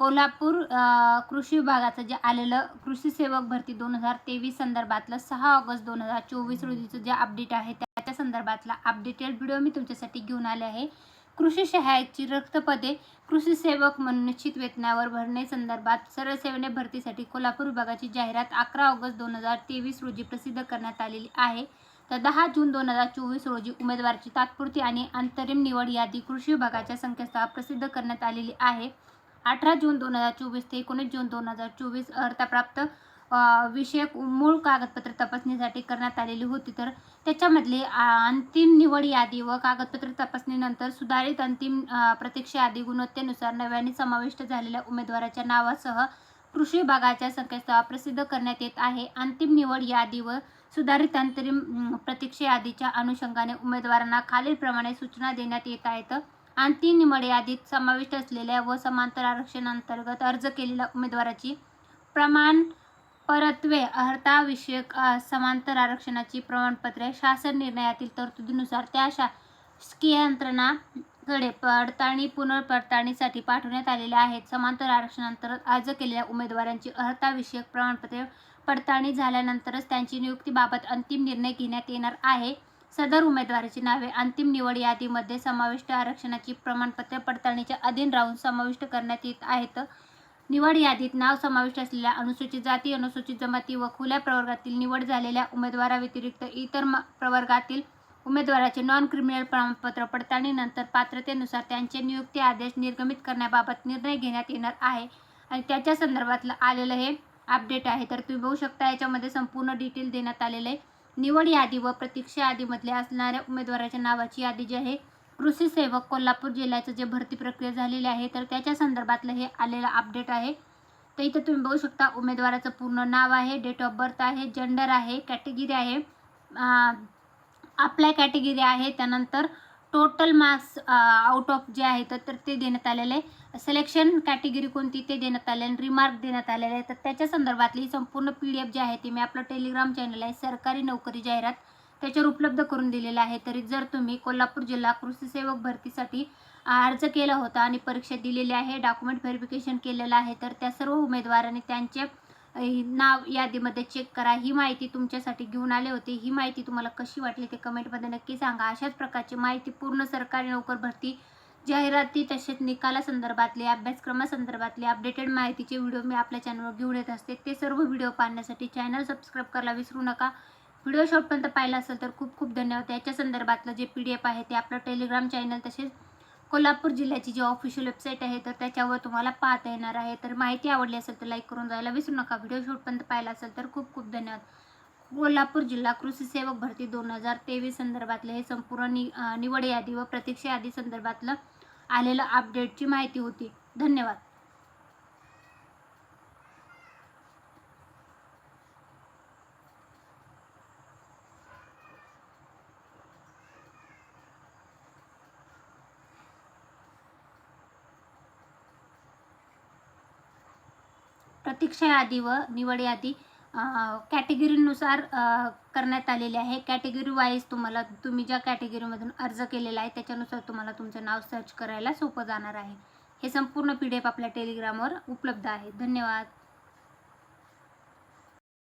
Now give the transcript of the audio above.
कोल्हापूर कृषी विभागाचं जे आलेलं कृषी सेवक भरती दोन हजार तेवीस संदर्भातलं सहा ऑगस्ट दोन हजार चोवीस रोजीचं जे अपडेट आहे त्याच्या संदर्भातला अपडेटेड व्हिडिओ मी तुमच्यासाठी घेऊन आले आहे. कृषी सहाय्यकची रक्तपदे कृषी सेवक म्हणून निश्चित वेतनावर भरणे संदर्भात सरळ सेवेने भरतीसाठी कोल्हापूर विभागाची जाहिरात अकरा ऑगस्ट दोन हजार तेवीस रोजी प्रसिद्ध करण्यात आलेली आहे. तर दहा जून दोन हजार चोवीस रोजी उमेदवाराची तात्पुरती आणि अंतरिम निवड यादी कृषी विभागाच्या संकेतस्थळावर प्रसिद्ध करण्यात आलेली आहे. अठरा जून दोन हजार चोवीस ते एकोणीस जून दोन हजार चोवीस अर्थप्राप्त विषयक मूळ कागदपत्र तपासणीसाठी करण्यात आलेली होती. तर त्याच्यामधले अंतिम निवड यादी व कागदपत्र तपासणीनंतर सुधारित अंतिम प्रतीक्षा यादी गुणवत्तेनुसार नव्याने समाविष्ट झालेल्या उमेदवाराच्या नावासह कृषी विभागाच्या संकेतस्थळावर प्रसिद्ध करण्यात येत आहे. अंतिम निवड यादी व सुधारित अंतरिम प्रतीक्षा यादीच्या अनुषंगाने उमेदवारांना खालीलप्रमाणे सूचना देण्यात येत आहेत. अंतिम निवड यादीत समाविष्ट असलेल्या व समांतर आरक्षणांतर्गत अर्ज केलेल्या उमेदवाराची प्रमाण परत्वे अर्हताविषयक समांतर आरक्षणाची प्रमाणपत्रे शासन निर्णयातील तरतुदीनुसार त्या शासकीय यंत्रणाकडे पडताळणी पुनर्पडताळणीसाठी पाठवण्यात आलेल्या आहेत. समांतर आरक्षणांतर्गत अर्ज केलेल्या उमेदवारांची अर्हताविषयक प्रमाणपत्रे पडताळणी झाल्यानंतरच त्यांची नियुक्तीबाबत अंतिम निर्णय घेण्यात येणार आहे. सदर उमेदवाराची नावे अंतिम निवड यादीमध्ये समाविष्ट आरक्षणाची प्रमाणपत्रे पडताळणीच्या अधीन राहून समाविष्ट करण्यात येत आहेत. निवड यादीत नाव समाविष्ट असलेल्या अनुसूचित जाती अनुसूचित जमाती व खुल्या प्रवर्गातील निवड झालेल्या उमेदवाराव्यतिरिक्त इतर म- प्रवर्गातील उमेदवाराचे नॉन क्रिमिनल प्रमाणपत्र पडताळणीनंतर पात्रतेनुसार त्यांचे नियुक्ती आदेश निर्गमित करण्याबाबत निर्णय घेण्यात येणार आहे आणि त्याच्या संदर्भातलं आलेलं हे अपडेट आहे. तर तुम्ही बघू शकता याच्यामध्ये संपूर्ण डिटेल देण्यात आलेलं आहे. निवड यादी व प्रतीक्षा यादीमधल्या असणाऱ्या उमेदवाराच्या नावाची यादी जी आहे कृषी सेवक कोल्हापूर जिल्ह्याचं जे भरती प्रक्रिया झालेली आहे तर त्याच्या संदर्भातलं हे आलेलं अपडेट आहे. तर इथं तुम्ही बघू शकता उमेदवाराचं पूर्ण नाव आहे डेट ऑफ बर्थ आहे जेंडर आहे कॅटेगरी आहे. अप्लाय कॅटेगरी आहे त्यानंतर टोटल मार्क्स आउट ऑफ जे आहे तर ते देण्यात आलेले आहे. सिलेक्शन कॅटेगरी कोणती ते देण्यात आले आणि रिमार्क देण्यात आलेले आहे. तर त्याच्या संदर्भातली संपूर्ण पी डी एफ जे आहे ती मी आपलं टेलिग्राम चॅनल आहे सरकारी नोकरी जाहिरात. त्याच्यावर उपलब्ध करून दिलेलं आहे. तरी जर तुम्ही कोल्हापूर जिल्हा कृषी सेवक भरतीसाठी अर्ज केला होता आणि परीक्षा दिलेली आहे डॉक्युमेंट व्हेरिफिकेशन केलेलं आहे तर त्या सर्व उमेदवारांनी त्यांचे नाव यादीमध्ये चेक करा. ही माहिती तुमच्यासाठी घेऊन आले होते. ही माहिती तुम्हाला कशी वाटली ते कमेंटमध्ये नक्की सांगा. अशाच प्रकारची माहिती पूर्ण सरकारी नोकर भरती जाहिराती तसेच निकालासंदर्भातले अभ्यासक्रमासंदर्भातले अपडेटेड माहितीचे व्हिडिओ मी आपल्या चॅनलवर घेऊन येत असते. ते सर्व व्हिडिओ पाहण्यासाठी चॅनल सबस्क्राईब करायला विसरू नका. व्हिडिओ शॉर्टपर्यंत पाहिला असेल तर खूप खूप धन्यवाद. याच्या संदर्भातलं जे पी डी एफ आहे ते आपलं टेलिग्राम चॅनल तसेच कोल्हापूर जिल्ह्याची जी ऑफिशियल वेबसाईट आहे तर त्याच्यावर तुम्हाला पाहता येणार आहे. तर माहिती आवडली असेल तर लाईक करून जायला विसरू नका. व्हिडिओ शूटपर्यंत पाहिला असेल तर खूप खूप धन्यवाद. कोल्हापूर जिल्हा कृषी सेवक भरती दोन हजार तेवीस संदर्भातले हे संपूर्ण नि निवड यादी व प्रतीक्षा यादी संदर्भातलं आलेलं अपडेटची माहिती होती. धन्यवाद. प्रतीक्षा यादी व निवड यादी कॅटेगरीनुसार करण्यात आलेली आहे. कॅटेगरी वाईज तुम्हाला तुम्ही ज्या कॅटेगरीमधून अर्ज केलेला आहे त्याच्यानुसार तुम्हाला तुमचं नाव सर्च करायला सोपं जाणार आहे. हे संपूर्ण पी डी एफ आपल्या टेलिग्रामवर उपलब्ध आहे. धन्यवाद.